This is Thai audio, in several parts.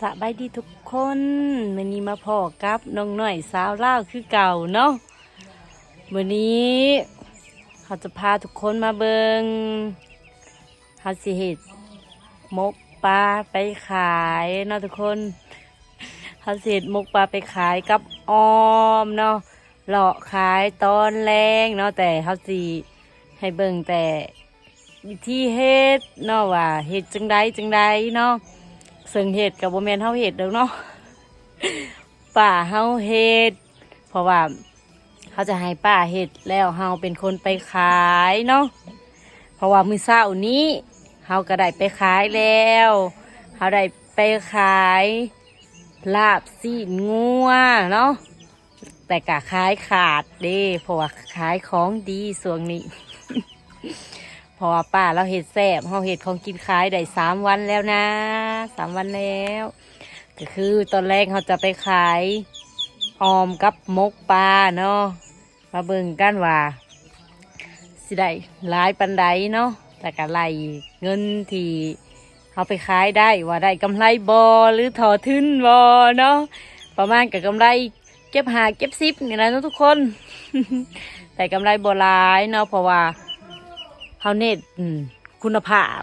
สบายดีทุกคนวันนี้มาพอกับน้องหน่อยสาวเล่าคือเก่าเนาะวันนี้เขาจะพาทุกคนมาเบิงเขาสิเห็ดมกปลาไปขายเนาะทุกคนเขาสิเห็ดมกปลาไปขายกับออมเนาะหลอกขายตอนแรงเนาะแต่เขาสิให้เบิงแต่วิธีเฮ็ดเนาะว่าเฮ็ดจังใดจังใดเนาะ ซึ่งเห็ดกับโบแมนเฮาเห็ดเด้อเนาะป่าเฮาเห็ดเพราะว่าเขาจะให้ป้าเห็ดแล้วเฮาเป็นคนไปขายเนาะเพราะว่ามือเช้านี้เฮาก็ได้ไปขายแล้วเฮาได้ไปขายลาบซีนงัวเนาะแต่กะขายขาดเด้เพราะว่าขายของดีส่วงนี้ พราะว่าป้าเราเห็ดแซบเราเห็ดของกินขายได้สามวันแล้วนะสามวันแล้ว ก็คือตอนแรกเขาจะไปขายออมกับมกปลาเนาะมาเบิ่งกันว่าสิได้หลายปันไดเนาะแต่ก็ไล่เงินที่เขาไปขายได้ว่าได้กำไรบอหรือถอทุนบอเนาะประมาณกับกำไรเก็บหาเก็บซิปนี่แหละเนาะทุกคน แต่กำไรบหลายเนาะเพราะว่า เขาเน้นคุณภาพ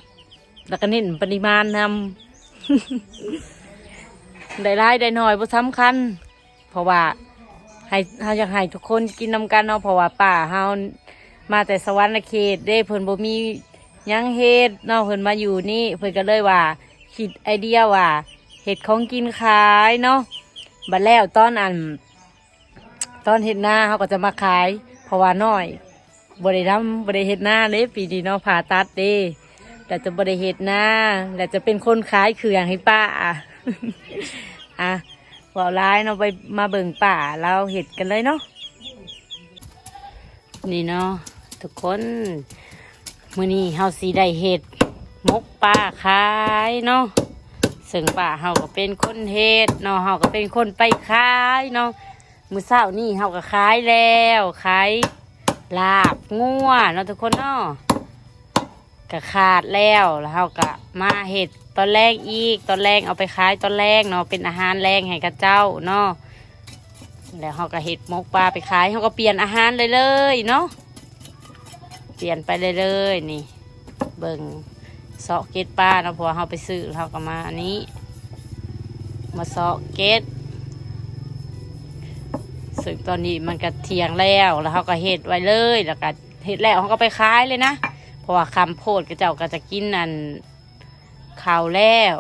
แล้วก็เน้นปริมาณนำได้รายได้หน่อยบ่สำคัญ เพราะว่าให้เขาอยากให้ทุกคนกินนำกันเนาะเพราะว่าป่าเฮามาแต่สวรรค์เขตได้เพิ่นบ่มียังเฮ็ดเนาะเพิ่นมาอยู่นี่เพิ่นก็เลยว่า คิดไอเดียว่าเห็ดของกินขายเนาะบัดแล้วตอนอัน ตอนเห็ดหน้าเขาก็จะมาขายเพราะว่าน้อย บริดำบริเฮ็ดหน้าเด้ปีนี้เนาะผ่าตัดเด้แต่จะบริเฮ็ดหน้าแต่จะเป็นคนขายเครื่องให้ป้าอะอะว่าร้ายเนาะไปมาเบิ่งป่าเราเห็ดกันเลยเนาะนี่เนาะทุกคนมื้อนี้เฮาสีได้เห็ดมกป่าขายเนาะซึ่งป่าเฮาก็เป็นคนเฮ็ดเนาะเฮาก็เป็นคนไปขายเนาะมื้อเช้านี่เฮาก็ขายแล้วขาย ลาบงัวเนาะทุกคนเนาะก็ขาดแล้วแล้วเราก็มาเห็ดตอนแรกอีกตอนแรกเอาไปขายตอนแรกเนาะเป็นอาหารแรงให้กับเจ้าเนาะแล้วเราก็เห็ดมกปลาไปขายเราก็เปลี่ยนอาหารเลยเลยเนาะเปลี่ยนไปเลยเลยนี่ เบิ่งเสาะเกตปลาเนาะพอเราไปซื้อเราก็มาอันนี้ มาเสาะเกตึงตอนนี้มันก็เทียงแล้วแล้วเขาก็เห็ดไว้เลยแล้วก็เห็ดแล้วเขาก็ไปขายเลยนะเพราะว่าคำโพดก็เจ้าก็จะกินนั่นข่าวแล้ว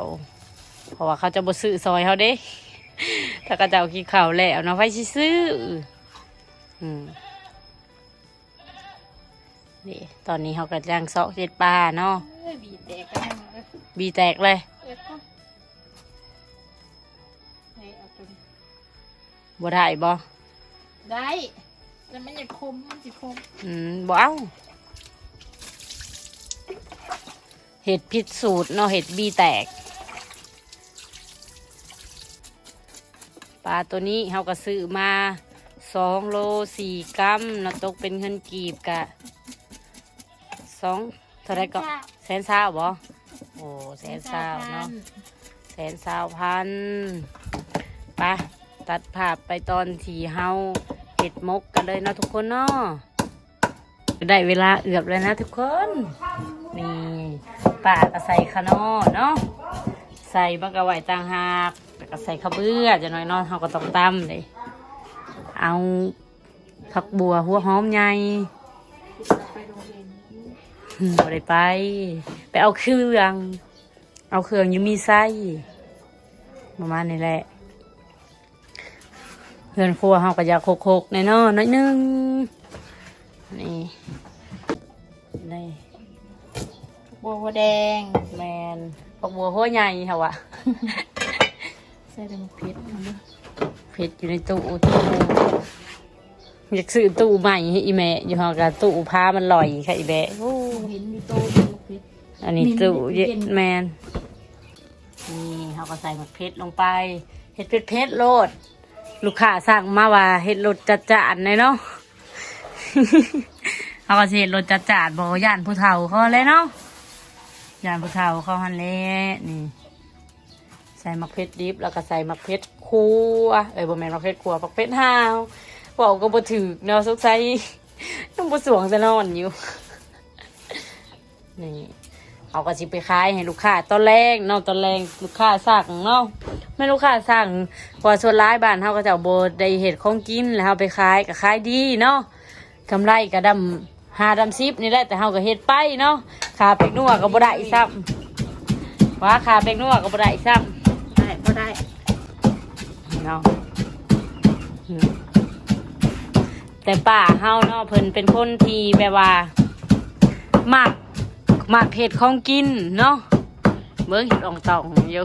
เพราะว่าเขาจะบ่ซื้อซอยเขาเด้ ถ้าก็เจ้ากินข่าวแล้วเนาะไปซื้ออืมนี่ตอนนี้เขาก็ย่างเซาะเห็ดปลาเนาะบีแตกเลยบีแตกเลยเอ้ยก็ให้เอาตัวนี้บ่ได้บ่ ได้แต่มันอย่าคมมันสิคมอืมบ่เอาเห็ดพิษสูตรเนาะเห็ดบีแตกปลาตัวนี้เขาก็ซื้อมาสองโลสี่กรัมเราตกเป็นเงินกีบกะสองเท่าไรก็แสนสาวบ่โอ้แสนสาวเนาะแสนสาวพันไปตัดภาพไปตอนที่เฮา เห็ดมกกันเลยเนาะทุกคนเนาะได้เวลาเอือบแล้วนะทุกคน นี่ป่าก็ใส่ขนอเนาะใส่บักกะไหวต่างหากก็ใส่ข้าวเบื่อจะน้อยนอนเขาก็ต้องตำเลยเอาผักบัวหัวหอมใหญ่ไปโรงเรียนอืมบ่ได้ไป ไปเอาเครื่อง เอาเครื่องยูมีไส้ประมาณนี้แหละ พื่อนครัวเขาก็อยากโคกๆแน่นอนน้อยหนึงนี่นี่บัวหัวแดงแมนผักบัวหัวใหญ่ค่ะวะใส่แต่มะเขือเอามาเพชรอยู่ในตู้ตู้อยากซื้อตู้ใหม่ให้อีแม่อยู่ห้องกับตู้พามันลอยค่ะอีแม่โอ้เห็นมีโตมีมะเขืออันนี้ตู้มีเยเย็นแมนนี่เขาก็ใส่หมกเพชรลงไปเห็ดเพชรเพชรโลด ลูกค้าสั่งมาว่าเห็ดรสจัดจานเลยเนาะเขาก็เห็ดรสจัดจานบอกย่านผู้เฒ่าเขาเลยเนาะย่านผู้เฒ่าเขาหันแหละนี่ ใส่มักเพชรดิบแล้วก็ใส่มักเพชรคั่วเอ้ยบ่แม่นมักเพชรคั่วมักเพชรห้าวเว้าก็บ่ถูกเนาะสงสัยยังบ่สวงซะนอนอยู่นี่ เอาก็สิไปขายให้ลูกค้าตอนแรกเนาะตอนแรกลูกค้าสั่งเนาะแม่ลูกค้าสั่งเพอส่วนร้ายบ้านเฮาก็จะเอาบ่ได้เฮ็ดของกินแล้วเฮาไปขายก็ขายดีเนาะกำไรก็ดำหาดำซิบนี่แหละแต่เฮาก็เฮ็ดไปเนาะขาเป็กนัวก็บ่ได้ซ้ำว่าขาเป็กนัวก็บ่ได้ซ้ำได้ก็ได้เนาะอืมแต่ป้าเฮาเนาะเพิ่นเป็นคนที่แบบว่ามัก มักเห็ดของกินเนาะเบิ่งเห็ดอ่องตองอยู่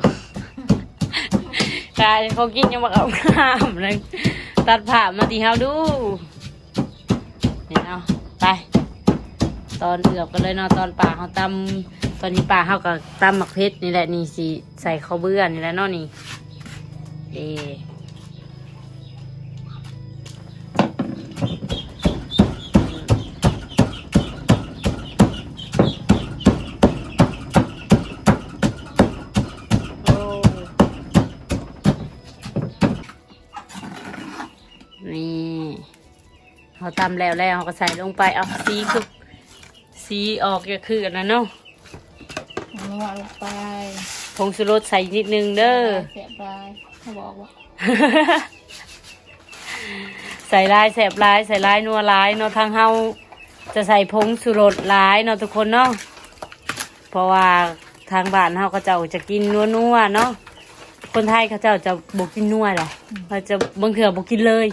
กายของกินยังมักเอาข้ามเลยตัดผ่ามาที่เฮาดูนี่เนาะไป ตอนเอือบกันเลยเนาะตอนป่าเฮาตำตอนนี้ป่าเฮาก็ตำหมักเพชรนี่แหละนี่สิใส่ข้าวเบื่อนี่แหละเนาะนี่เอ ตำแล้วแล้วเขาก็ใส่ลงไปเอาสีคือสีออกก็คืออันนั้นเนาะนัวลงไปผงชูรสใส่นิดนึงเด้อเสียบลายเขาบอกว่าใส่ลายแสบลายใส่ลายนัวลายเนาะทางเฮาจะใส่ผงสุรสลายเนาะทุกคนเนาะเพราะว่าทางบ้านเฮาก็เจ้าจะกินนัวนัวๆเนาะคนไทยเขาเจ้าจะบ่กินนัวแหละเขาจะบางเถื่อบ่กินเลย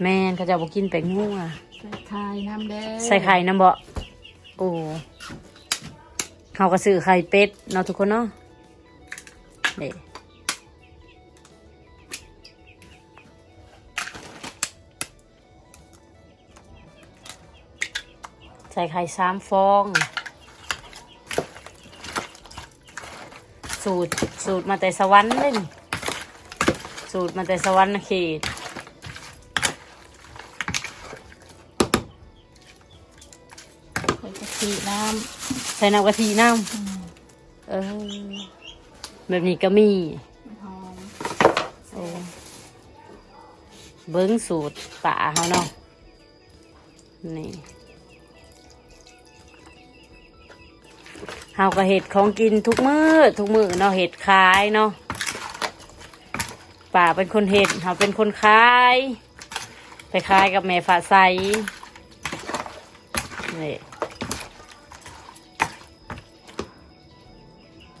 แม่นเขาเจ้าบ่กินแป้งนัวใส่ไข่น้ำแดงใส่ไข่น้ำบ่โอ้เฮาก็ซื้อไข่เป็ดเนาะทุกคนเนาะเด้ใส่ไข่สามฟอง สูตรสูตรมาแต่สวรรค์เลยนี่สูตรมาแต่สวรรค์เขต ทิน้ใส่น้ำกะทิน้ำอืมำเออแบบนี้ก็มีหอมโอ้เบิ้งสูตรป่าเขาเนาะนี่เฮาก็เห็ดของกินทุกมือ้อทุกมื้อเนาะเห็ดขายเนาะป่าเป็นคนเห็ดเฮาเป็นคนขาย ไปขายกับแม่ฝาใสนี่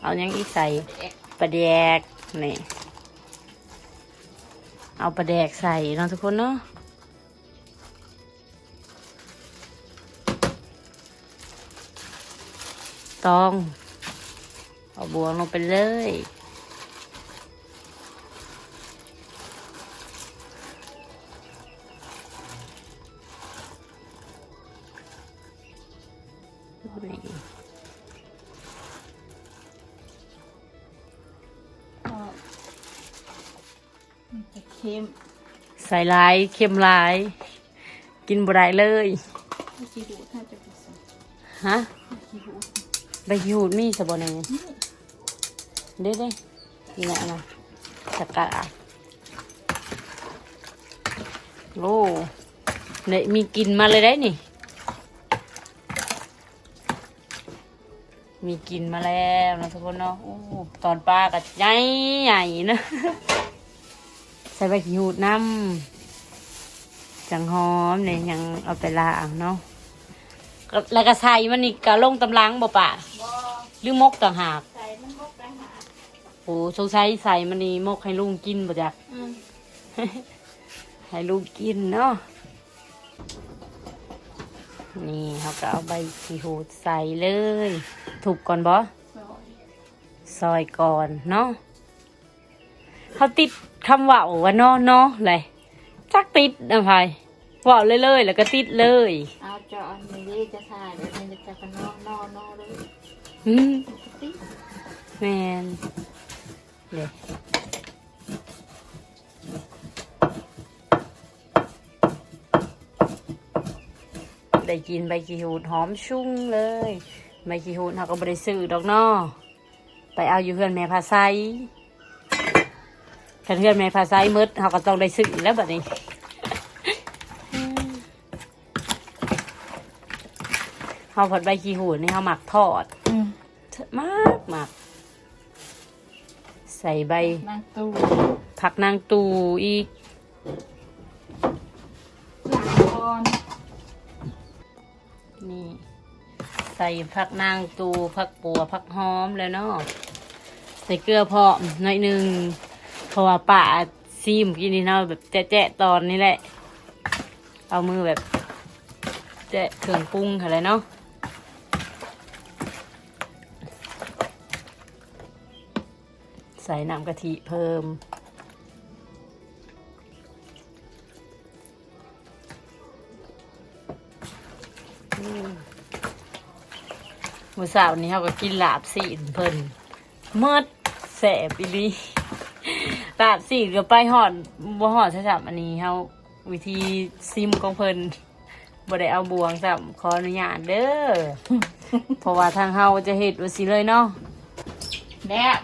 เอายังอีกใส่ปลาแดกนี่เอาปลาแดกใส่เนาะทุกคนเนาะตอง เอาบวงลงไปเลย มันจะเค็มใส่ลายเค็มลาย กินบ่ได้เลยถ้าจีดูถ้าจะผสมฮะถ้าจีดูใบยูดมีสบอนี่นี่เด้เด้นี่แหละนะสกัดอะโอ้เนี่ยมีกลินมาเลยได้นี่ มีกลินมาแล้วนะทุกคนเนาะโอ้ตอนปลาก็ใหญ่ใหญ่นะใส่ใบขี้หูดน้ำจังหอมเนี่ยยังเอาไปล้างเนาะก็แล้วก็ใส่มันนี่ก็ลงตำลังบ่ปะบอหรือมกต่างหากใส่น้ำมกไปหาโอ้สงสัยใส่มันนี่มกให้ลุงกินบ่จักอืมให้ลุงกินเนาะ นี่เขาก็เอาใบขีหูดใส่เลย ถูกก่อนบ่ซอยซอยก่อนเนาะเขาติด คำว่าว่าเนาะเนาะเลยจักติดนะพายว่าเลยเลยๆแล้วก็ติดเลยเอาจออันนี้จะถ่ายเดี๋ยวมันจะกันนอนนอนนอนเลยอืมติ๊กแมนเลยได้กินใบกีหูดหอมชุ่งเลยใบกีหูดเขาก็บริซื้อดอกเนอไปเอาอยู่เพื่อนแม่พาไซ กันเพื่อนแม่พาไซมืดเขาก็ต้องได้ซื้อแล้วแบบนี้เขาผัดใบขี้หูดนี่เขาหมักทอดอืมมากมากใส่ใบนางตู้ผักนางตูอีกหลังก่อนนี่ใส่ผักนางตูผักปัวผักหอมแล้วเนาะใส่เกลือพอหน่อยหนึ่ง เพราะว่าป่าซีมกินนี่เนาะแบบแจ๊ะตอนนี้แหละ เอามือแบบ แจ๊ะเครื่องปรุงอะไรเนาะใส่น้ำกะทิเพิ่ม มือเช้านี้เขาก็กินลาบสีนเพิ่นเมดแสบอีลี ลาบสีนก็ไปหอดบ่หอดใช่จับอันนี้เขาวิธีซิมของเพิ่นบ่ได้เอาบวงจับขออนุญาตเด้อ เพราะว่าทางเฮาจะเฮ็ดว่าสิเลยเนาะแดบ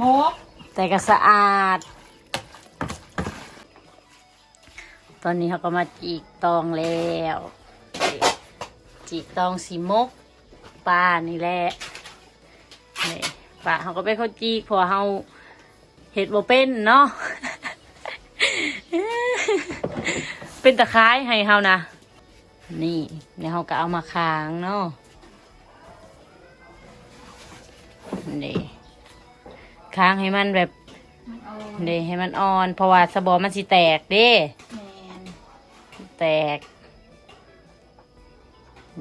มกแต่ก็สะอาด ตอนนี้เขาก็มาจีกตองแล้ว จีกตองสีมกปลานี่แหละนี่ปลาเขาก็ไปเขาจีกเพอเขา เห็ดบ่เป็นเนาะเป็นตะไคร้ให้เขานะนี่แล้วเขาก็เอามาค้างเนาะนี่ค้างให้มันแบบมันเอาเดให้มันอ่อน เพราะว่าสะบอมันสิแตกเด้แมนแตก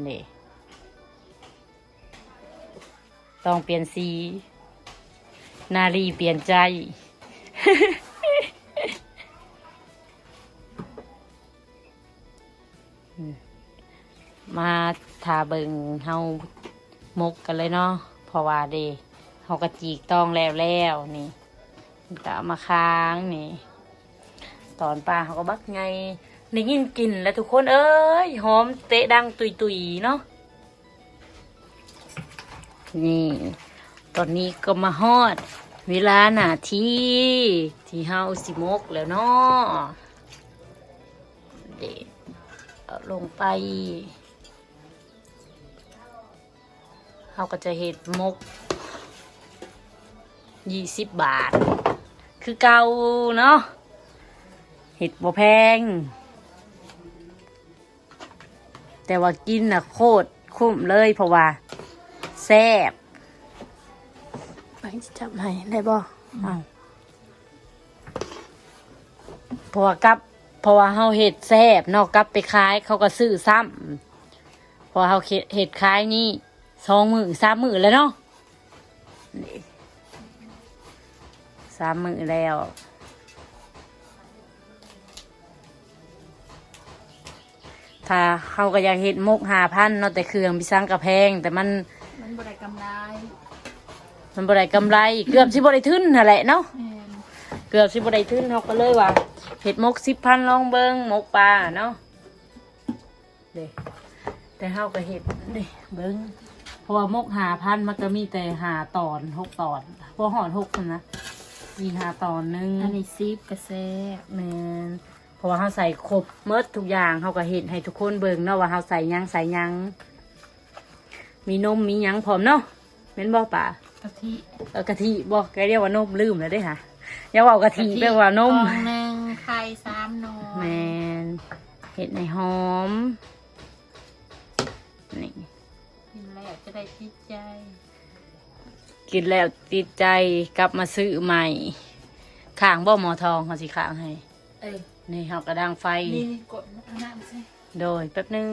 นี่ต้องเปลี่ยนสี นารีเปลี่ยนใจ มาทาเบิงเฮามกกันเลยเนาะเพราะว่าเดเฮากระจีกต้องแล้วแล้วนี่ก็เอามาค้างนี่ ตอนปลาเขาก็บักไงได้ยินกลิ่นแล้วทุกคนเอ้ยหอมเตะดังตุยตุยๆเนาะนี่ ตอนนี้ก็มาฮอด เวลาหนาที่ ที่เฮาสิมกแล้วเนาะเด็เอาลงไปเฮาก็จะเห็ดมกยี่สิบบาท คือเก่าเนาะเห็ดบ่แพง แต่ว่ากินน่ะโคตรคุ้มเลยเพราะว่าแซ่บ ไปจับให้ได้บ่อ้าวเพราะว่ากับเพราะว่าเฮาเห็ดแซ่บเนอกกับไปขายเขาก็ซื้อซ้ำเพราะว่าเฮาเฮ็ดเห็ดขายนี่สองมือสามมือแล้วเนาะนี่สามมือแล้วถ้าเขาก็อยากเห็ดมกหาพันเนาะแต่เครื่องพิซังกระแพง แต่มันมันบริกรรมได้ มันบ่ได้กำไร เกือบสิบ่ได้ทุนนั่นแหละเนาะแมนเกือบสิบ่ได้ทุนเขาก็เลยว่าเห็ดมกสิบพันลองเบิงมกปลาเนาะเด้แต่เขาก็เห็ดเด้เบิงเพราะว่ามกหาพันมันก็มีแต่หาตอนหกตอนพวกหอดหกคนนะมีหาตอนหนึง อันนี้ซีบกระแซบแมนเพราะว่าเขาใส่ครบเมดทุกอย่างเขาก็เห็นให้ทุกคนเบิ่งเนาะว่าเขาใส่หยังใส่หยัง มีนมมีหยังพร้อมเนาะเม็นบอกป่า กะทิเออกะทิบอกแกเรียกว่านมลืมแล้วเด้ค่ะอย่าว่าเอากะทิแปลว่านมฟองหนึ่งไข่สามหนอแมนเห็ดในหอมนี่กินแล้วจะได้ติดใจกินแล้วติดใจกลับมาซื้อใหม่ข้างบ่หมอทองเขาสิข้างให้เออนี่เขากระดังไฟนี่กดน้ำสิโดยแป๊บหนึง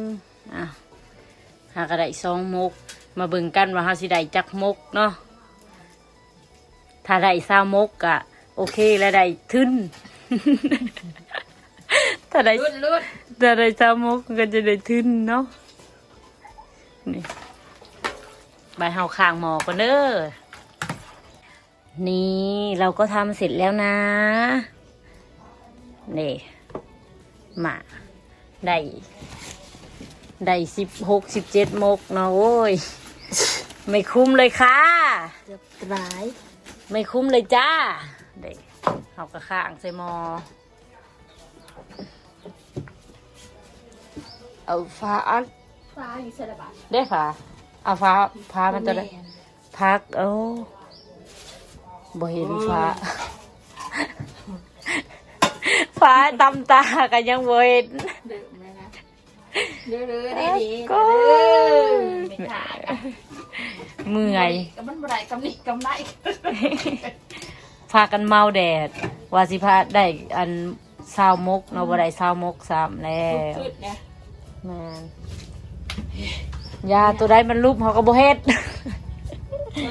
อะหากระไดซองมก มาเบิ่งกันว่าเฮาสิได้จักมกเนาะ ถ้าได้ซามกกะ โอเคแล้วได้ทึนถ้าได้รุดรุดถ้าได้ซามกก็จะได้ทึนเนาะนี่ใบเฮาข้างหมอกันเด้อนี่เราก็ทำเสร็จแล้วนะนี่มาได้ได้สิบหกสิบเจ็ดมกเนาะโอ้ย ไม่คุ้มเลยค่ะเกือบตาย ไม่คุ้มเลยจ้าเด็กเอากระข้างใส่หมอ เอาฟ้าอันฟ้าอยู่เสระบาดได้ฟ้าเอาฟ้าฟ้ามันจะได้พักโอ้บ่เห็นฟ้า ฟ้าตำตากันยังบ่เห็นเดือดไหมนะเดือดเลยดีดีก็ไม่ขาดอะ เมื่อยกับมันบ่ได้กำนิกำไรพากันเมาแดด ว่าสิพาได้อันซาวมกเนาะบ่ได้ซาวมกซ้ำแล้วสุดๆเนี่ยแมนยาตัวใดมันรูปเขาก็บ่เฮ็ด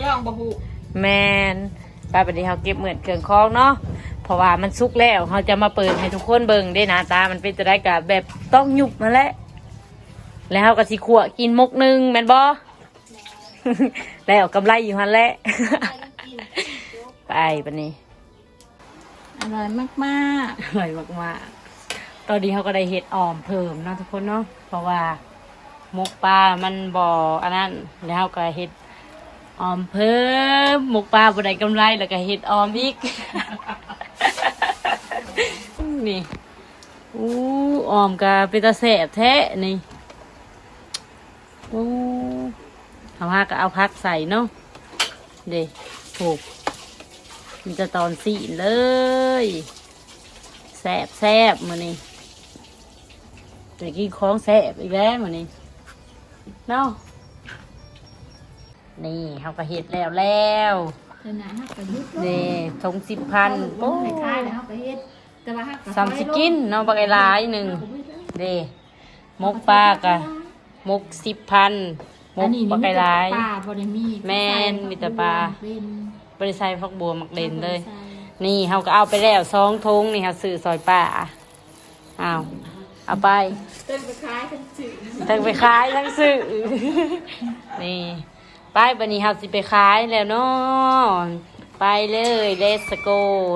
ลองบะฮูแมนป้าปฏิเขาเก็บเหมือนเครื่องคองเนาะ เพราะว่ามันสุกแล้วเขาจะมาเปิดให้ทุกคนเบิ่งได้หนาตา มันเป็นจะได้กับแบบต้องหยุบมาแหล้ว แล้วเขาก็สิขัวกินมกหนึงแมนบ่ แล้วกำไรอยู่หันแหละไปปะนี้อร่อยมากมากอร่อยมากๆตอนนี้เขาก็ได้เห็ดอ่อมเพิ่มเนาะทุกคนเนาะเพราะว่าหมกปลา มันบ่ออันนั้นแล้วเขาก็เห็ดอ่อมเพิ่มหมกปลาบ่ได้กำไรแล้วก็เห็ดอ่อมอีกนี่อู้อ่อมกะเป็นตาแสบแท้นี่อู้ เอาพักก็เอาพักใส่เนาะเด้ถูกมีแต่ตอนสีเลยแสบแสบมือนี่ไปกินของแสบอีกแล้วมือนี่เนาะนี่เขาก็เห็ดแล้วแล้วๆเดี๋ยวนะฮักกระยุบนี่ทงสิบพันโอ้โอ้ยคล้ายๆแล้วฮักกระเฮ็ดแต่ว่าฮักกระสามสิกินเนาะบักไอ้หลายหนึ่งเด้มกปลากะมกสิบพัน มอันกนี้บักไอ้หลายปลาบ่ได้มีแม่นมีแต่ปลา เป็นบริษัทฟักบัวมักเด่นเลย ใส่นี่เขาก็เอาไปแล้วสองทงนี่ค่ะซื้อซอยป้าอ้าวเอาไป เต้นไปคล้ายกันจืดทั้งไปขายทั้งซื้อ นี่ไปบันนี้เฮาสิไปขายแล้วเนาะไปเลยเลสโก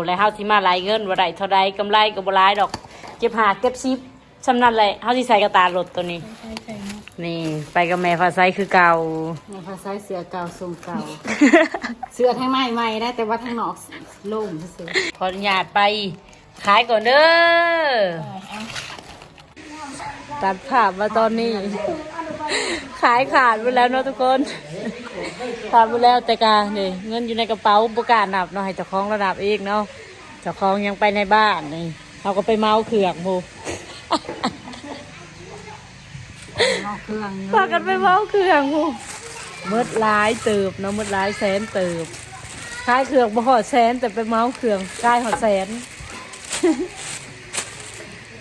แล้วเฮาสิมาหลายเงินว่าได้เท่าใดกำไรก็บ่หลายดอก เก็บหาเก็บซิปสำนั่นแหละเฮาสิใส่กระตารถตัวนี้ ใช่ใช่เนาะนี่ไปกับแม่ฟ้าไซคือเก่า ในภาษาเสือเก่าทรงเก่า เสือทั้งในใหม่ได้แต่ว่าทั้งนอกโล่งซื่อขออนุญาตไปขายก่อนเด้อ ตัดภาพมาตอนนี้ ขายขาดไปแล้วเนาะทุกคน ขาดไปแล้วแต่กาเนี่ยเงินอยู่ในกระเป๋าประกล้าศนับเนาะให้เจ้าของระดับเองเนาะเจ้าของยังไปในบ้านนี่เราก็ไปเมาเขือกโม นอกเครื่องพากันไปเมาเขือกโมเมื่อหลายเติบเนาะเมื่อหลายแสนเติบขายเขือกบ่หอดแสนแต่ไปเมาเขือกกลายหอดแสน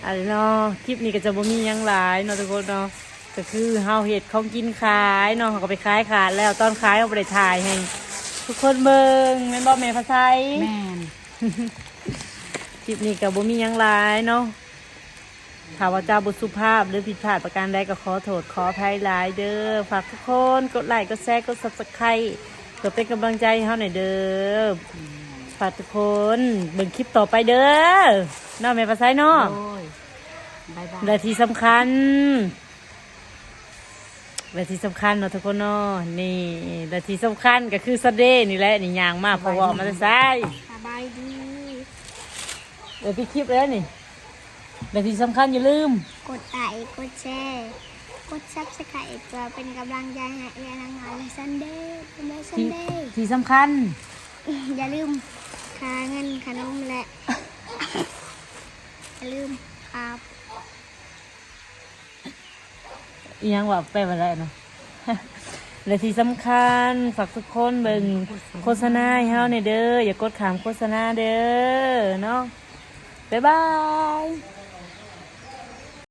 อะไรเนาะคลิปนี้ก็จะบ่มีหยังหลายเนาะทุกคนเนาะก็คือเฮาเห็ดของกินขายเนาะเขาก็ไปขายขาดแล้วตอนขายเอาไปได้ถ่ายให้ทุกคนเบิ่งแม่นบ่แม่ภาษาแม่น คลิปนี้ก็บ่มีหยังหลายเนาะ ถ้าว่าเจ้าบุสุภาพหรือผิดพลาดประการใดก็ขอโทษขออภัยหลายเด้อฝากทุกคนกดไลค์กดแชร์กด Subscribe เพื่อเป็นกำลังใจให้เฮาหน่อยเด้อฝากทุกคนเบิ่งคลิปต่อไปเด้อเนาะแม่ภาษาเนาะโอ้ยบายบายและที่สำคัญและที่สำคัญเนาะทุกคนเนาะนี่และที่สำคัญก็คือสเดย์นี่แหละนี่ยางมากเพราะว่ามันจะใส่สบายดีเดี๋ยวพี่คลิปแล้วนี่ และที่สำคัญอย่าลืม กดไลค์กดแชร์กดซับสไครต์เพื่อเป็นกำลังใจให้เรียนหนังงานในซันเดย์ในซันที่เดย์ ที่สำคัญ อย่าลืมค่าเงินขนมและ อย่าลืมครับอีหยังว่าแปลว่าอะไรเนาะ และที่สำคัญฝากทุกคนเบิ่งโฆษณาให้เฮาในอยเด้ออย่ากดขามโฆษณาเด้อเนาะบ๊ายบาย